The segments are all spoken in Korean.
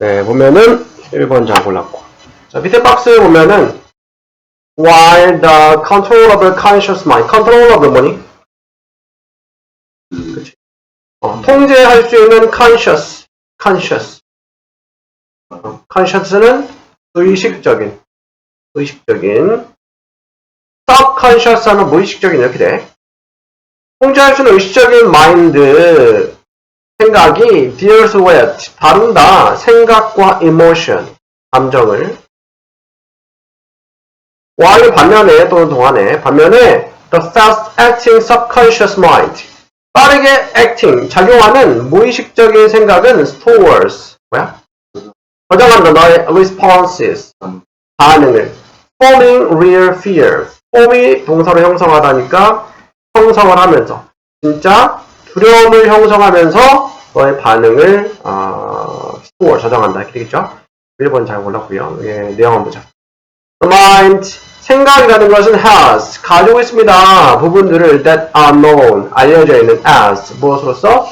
네, 보면은 1번 잘 골랐고. 자, 밑에 박스에 보면은 while the controllable conscious mind, controllable 뭐니? 그치. 어, 통제할 수 있는 conscious, conscious. 어, conscious는 의식적인, 의식적인. subconscious 하면 무의식적인 이렇게 돼. 통제할 수 있는 의식적인 mind, 생각이 deals with, 다룬다, 생각과 emotion, 감정을. while 반면에 또는 동안에 반면에 the fast acting subconscious mind 빠르게 acting 작용하는 무의식적인 생각은 stores 뭐야? 저장한다 너의 responses 반응을 forming real fear form이 동사로 형성하다니까 형성을 하면서 진짜 두려움을 형성하면서 너의 반응을 어, store 저장한다 이렇게 되겠죠? 1번 잘 골랐고요. 예, 내용 한번 보자. The mind, 생각이라는 것은 has, 가지고 있습니다. 부분들을 that are known, 알려져 있는 as, 무엇으로서?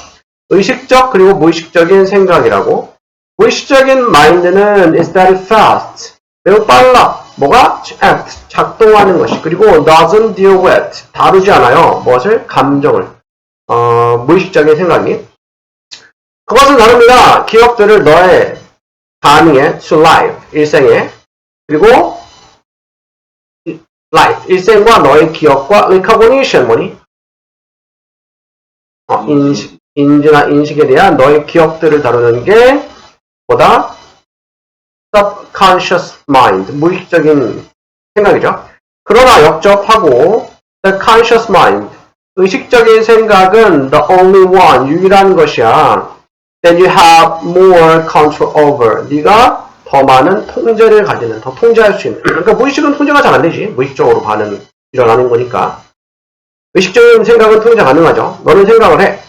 의식적 그리고 무의식적인 생각이라고. 무의식적인 mind는 is very fast, 매우 빨라. 뭐가? act, 작동하는 것이. 그리고 doesn't deal with, 다루지 않아요. 무엇을? 감정을. 어, 무의식적인 생각이. 그것은 다릅니다. 기억들을 너의 반응에, to life, 일생에. 그리고 life, 일생과 너의 기억과 recognition, 뭐니? 어, 인식, 인지나 인식에 대한 너의 기억들을 다루는 게 보다 subconscious mind, 무의식적인 생각이죠. 그러나 역접하고 the conscious mind, 의식적인 생각은 the only one, 유일한 것이야. That you have more control over. 네가 더 많은 통제를 가지는, 더 통제할 수 있는. 그러니까 무의식은 통제가 잘 안 되지. 무의식적으로 반응 일어나는 거니까. 의식적인 생각은 통제 가능하죠. 너는 생각을 해.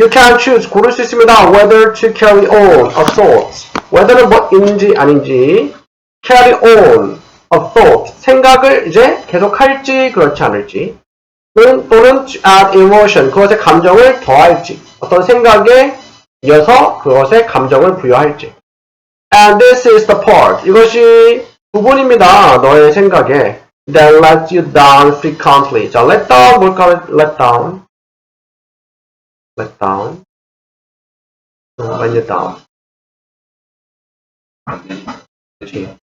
You can choose, 고를 수 있습니다. whether to carry on a thought. whether는 뭐인지 아닌지. carry on a thought. 생각을 이제 계속 할지 그렇지 않을지. 또는, add emotion. 그것에 감정을 더할지. 어떤 생각에 이어서 그것에 감정을 부여할지. And this is the part. 이것이 부분입니다. 너의 생각에. That lets you down frequently. 자, let down 뭘까? let down. let down. 어, when you down.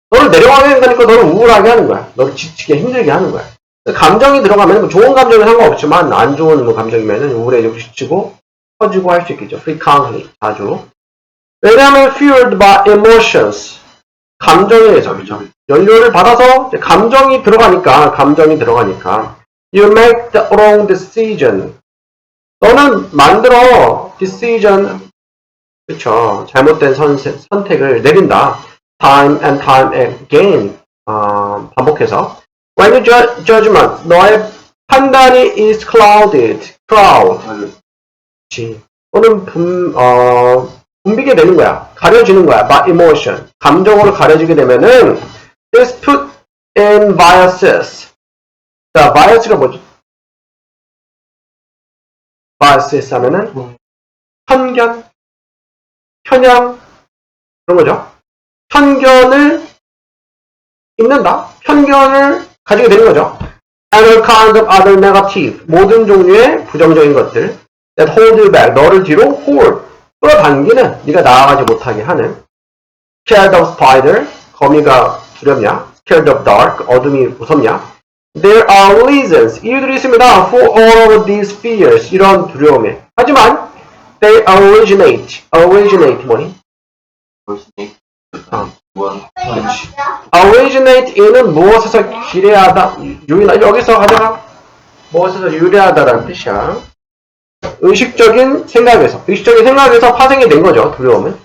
너를 내려가게 한다니까 너를 우울하게 하는 거야. 너를 지치게 힘들게 하는 거야. 감정이 들어가면 뭐 좋은 감정은 상관없지만 안 좋은 뭐 감정이면 우울해지고 지치고 퍼지고 할 수 있겠죠. frequently. 자주. 왜냐하면 fueled by emotions. 감정에 의해서, 그죠? 연료를 받아서 감정이 들어가니까, 감정이 들어가니까. You make the wrong decision. 너는 만들어 decision, 그쵸? 잘못된 선, 선택을 내린다. time and time again. 어, 반복해서. When you judge, judgment, 너의 판단이 is clouded, cloud. 그치. 또는 분, 어, 붐비게 되는 거야. 가려지는 거야. by emotion. 감정으로 가려지게 되면은 is put in biases. 자, bias가 뭐지? biases 하면은 편견, 편향 그런 거죠. 편견을 있는다. 편견을 가지게 되는 거죠. and all kinds of other negative. 모든 종류의 부정적인 것들. That hold you back. 너를 뒤로 hold. 끌어당기는 네가 나아가지 못하게 하는 scared of spider 거미가 두렵냐 scared of dark 어둠이 무섭냐 there are reasons 이유들이 있습니다 for all of these fears 이런 두려움에 하지만 they originate originate 뭐니? 어. originate in은 무엇에서 기래하다 유인하 여기서 가져가 무엇에서 유래하다라는 뜻이야 의식적인 생각에서, 의식적인 생각에서 파생이 된 거죠, 두려움은.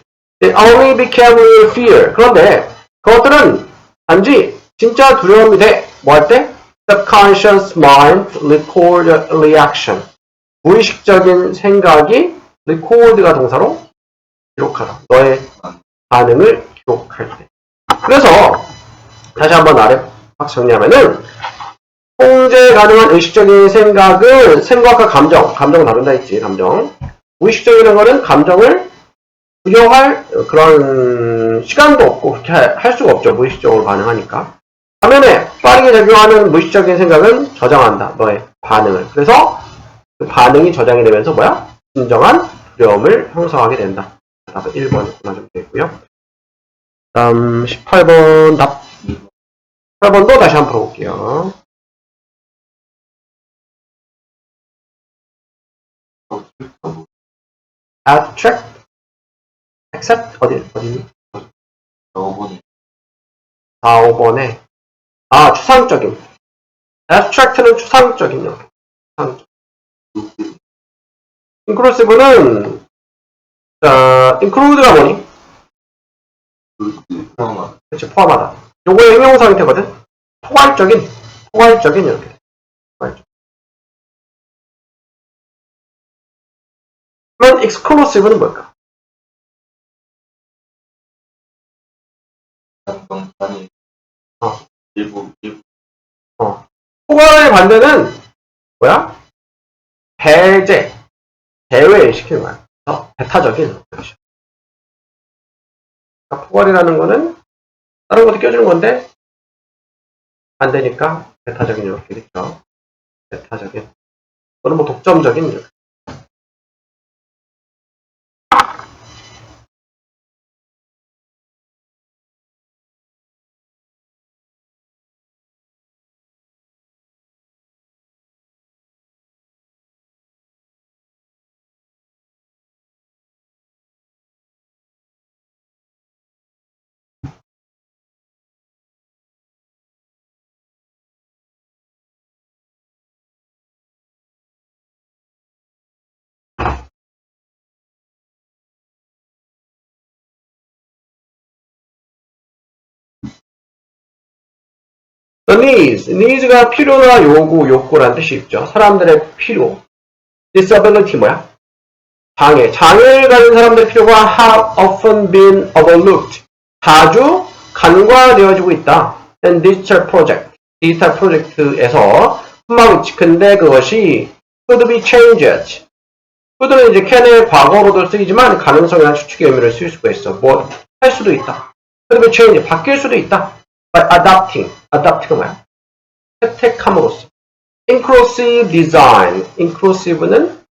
It only became real fear. 그런데 그것들은 단지 진짜 두려움이 돼. 뭐 할 때? Subconscious mind record reaction. 무의식적인 생각이 record가 동사로 기록하다. 너의 반응을 기록할 때. 그래서 다시 한번 아래 박스 정리하면은 통제 가능한 의식적인 생각은 생각과 감정, 감정 다룬다 했지, 감정. 무의식적인 거는 감정을 부여할 그런 시간도 없고 그렇게 할- 할 수가 없죠. 무의식적으로 반응하니까. 반면에 빠르게 작용하는 무의식적인 생각은 저장한다. 너의 반응을. 그래서 그 반응이 저장이 되면서 뭐야? 진정한 두려움을 형성하게 된다. 답은 1번 맞으면 되고요. 다음 18번 답. 18번도 다시 한번 풀어볼게요. Abstract, accept 어디 어디? 저번에 4, 5번에 아 추상적인 abstract는 추상적인 요 추상적. inclusive는 자 include가 뭐니? 그 포함한 그렇지 포함하다. 요거의 형용사 형태거든. 포괄적인 포괄적인 이렇게. 그러면 exclusive는 뭘까? 단위 어. 일부 일부 포괄의 반대는 뭐야? 배제, 제외시키는 거야. 어, 배타적인. 그러니까 포괄이라는 거는 다른 것도 껴주는 건데 안 되니까 배타적인 이렇게 되죠. 배타적인. 또는 뭐 독점적인 이렇게. Needs. needs가 필요나 요구, 욕구라는 뜻이 있죠. 사람들의 필요. disability 뭐야? 장애. 장애를 가진 사람들의 필요가 have often been overlooked. 자주 간과되어지고 있다. in digital project. 디지털 프로젝트에서 흠막있지. 근데 그것이 could be changed. could는 이제 can의 과거로도 쓰이지만 가능성이나 추측의 의미를 쓸 수가 있어. 뭐 할 수도 있다. could be changed. 바뀔 수도 있다. By adapting. adapt가 뭐야? 채택함으로써. inclusive design. inclusive는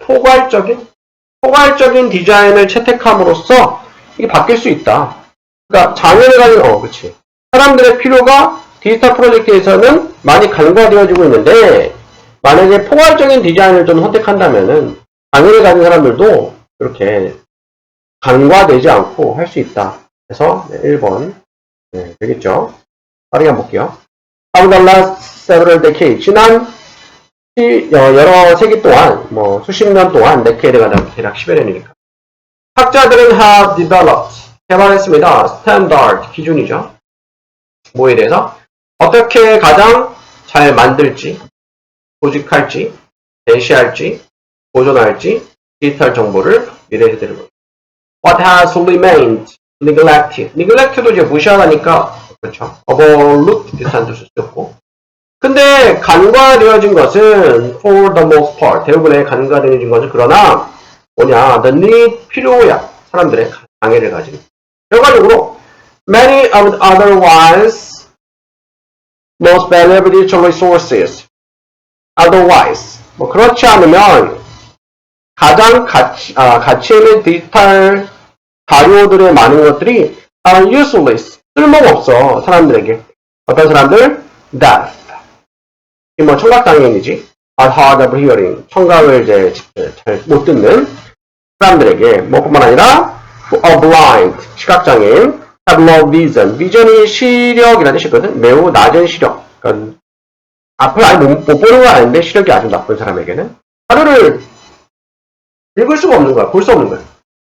포괄적인 포괄적인 디자인을 채택함으로써 이게 바뀔 수 있다. 그러니까 장애를 가진 어, 그렇지. 사람들의 필요가 디지털 프로젝트에서는 많이 간과되어지고 있는데 만약에 포괄적인 디자인을 좀 선택한다면은 장애를 가진 사람들도 이렇게 간과되지 않고 할 수 있다. 그래서 네, 1번 네, 되겠죠. 빠르게 한번 볼게요. Over the last several decades, 지난 시- 어, 여러 세기 동안, 뭐 수십 년 동안, 데케이드가 대략 10여 년이니까. 학자들은 have developed, 개발했습니다. 스탠다드, 기준이죠. 뭐에 대해서? 어떻게 가장 잘 만들지, 조직할지, 대시할지, 보존할지, 디지털 정보를 미래 세대를 보 What has remained neglected. neglect도 이제 무시하다니까, 그렇죠. overlooked 비슷한 뜻을 쓰였고. 근데 간과되어진 것은 for the most part 대부분의 간과되어진 것은 그러나 뭐냐 the need 필요야 사람들의 장애를 가진 결과적으로 many of the otherwise most valuable resources otherwise 뭐 그렇지 않으면 가장 가치, 아, 가치 있는 디지털 자료들의 많은 것들이 are useless 쓸모가 없어 사람들에게 어떤 사람들 deaf 이뭐 청각장애인이지. are hard of hearing. 청각을 이제 잘 못 듣는 사람들에게 뭐 뿐만 아니라 a blind 시각장애인 have low vision. vision이 시력이라는 뜻이거든. 매우 낮은 시력. 그러니까 앞을 아예 못, 못 보는 건 아닌데 시력이 아주 나쁜 사람에게는 자료를 읽을 수가 없는 거야. 볼 수 없는 거야.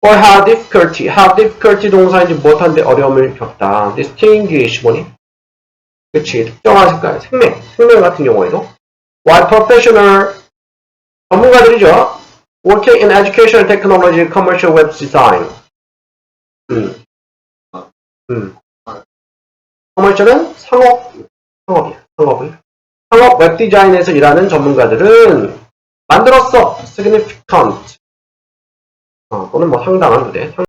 Or have difficulty. have difficulty 동사인지 못한데 어려움을 겪다. distinguish 뭐니? 그치. 특정한 색깔, 생명, 생명 같은 경우에도 while professional 전문가들이죠. working in education technology, commercial web design. 음. 음. commercial은 상업, 상업이야. 상업을. 상업 웹 디자인에서 일하는 전문가들은 만들었어. significant. 어, 또는 뭐 상당한도 돼.